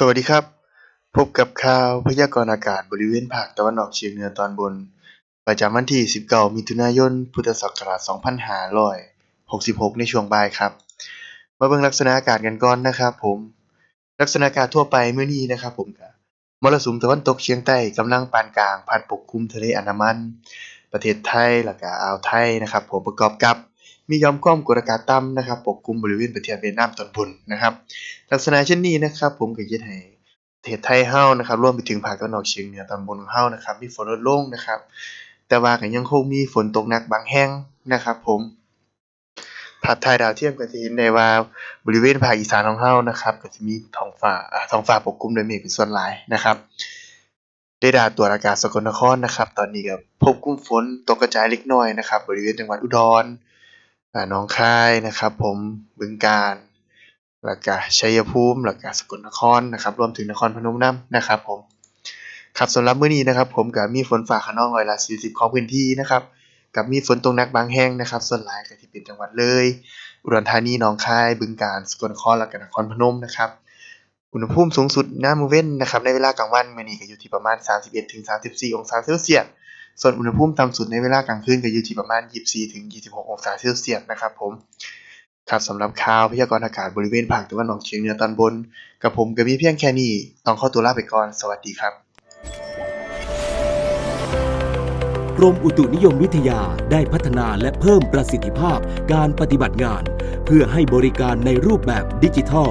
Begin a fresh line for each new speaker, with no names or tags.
สวัสดีครับ พบกับข่าวพยากรณ์อากาศบริเวณภาคตะวันออกเฉียงเหนือตอนบน ประจำวันที่ 19 มิถุนายน พุทธศักราช 2566 ในช่วงบ่ายครับ มาเบิ่งลักษณะอากาศกันก่อนนะครับผม ลักษณะอากาศทั่วไปมื้อนี้นะครับผมมรสุมตะวันตกเฉียงใต้กำลังปานกลางพัดปกคลุมทะเลอันดามัน ประเทศไทยแล้วก็อ่าวไทยนะครับผมประกอบกับ มียอมความกดอากาศต่ำนะครับปกคลุมบริเวณประเทศเวียดนามตอนบนนะครับ ลักษณะเช่นนี้นะครับ ผมก็เฮ็ดให้ประเทศไทยเฮานะครับรวมไปถึงภาคตะวันออกเฉียงเหนือตอนบนของเฮานะครับมีฝนลดลงนะครับ แต่ว่าก็ยังคงมีฝนตกหนักบางแห่งนะครับ ผมภาพถ่ายดาวเทียมก็จะเห็นได้ว่าบริเวณภาคอีสานของเฮานะครับ ก็จะมีท้องฟ้าท้องฟ้าปกคลุมด้วยเมฆเป็นส่วนหลายนะครับเรดาร์ตรวจอากาศสกลนครนะครับ ตอนนี้ก็พบกลุ่มฝนตกกระจายเล็กน้อยนะครับ บริเวณจังหวัดอุดร น้องคายนะครับ ผมบึงกาฬแล้วก็ชัยภูมิแล้วก็สกลนครนะครับ รวมถึงนครพนมนำนะครับผมครับสำหรับมื้อนี้นะครับ ผมก็มีฝนฟ้าคะนองร้อยละ 40 ของพื้นที่นะครับ กับมีฝนตกหนักบางแห่งนะครับ ส่วนหลายก็ที่เป็นจังหวัดเลย อุดรธานีหนองคาย บึงกาฬสกลนครแล้วก็นครพนมนะครับอุณหภูมิสูงสุดยามมื้อเว้นนะครับในเวลากลางวันมื้อนี้ก็อยู่ที่ประมาณ 31-34 องศาเซลเซียส ส่วนอุณหภูมิต่ำสุดในเวลากลางคืนก็อยู่ที่ประมาณ 24-26 องศาเซลเซียสนะครับผมครับสำหรับข่าวพยากรณ์อากาศบริเวณภาคตะวันออกเฉียงเหนือตอนบน กับผมก็มีเพียงแค่นี้ ต้องขอตัวลาไปก่อน สวัสดีครับ
กรมอุตุนิยมวิทยาได้พัฒนาและเพิ่มประสิทธิภาพการปฏิบัติงาน เพื่อให้บริการในรูปแบบดิจิทัล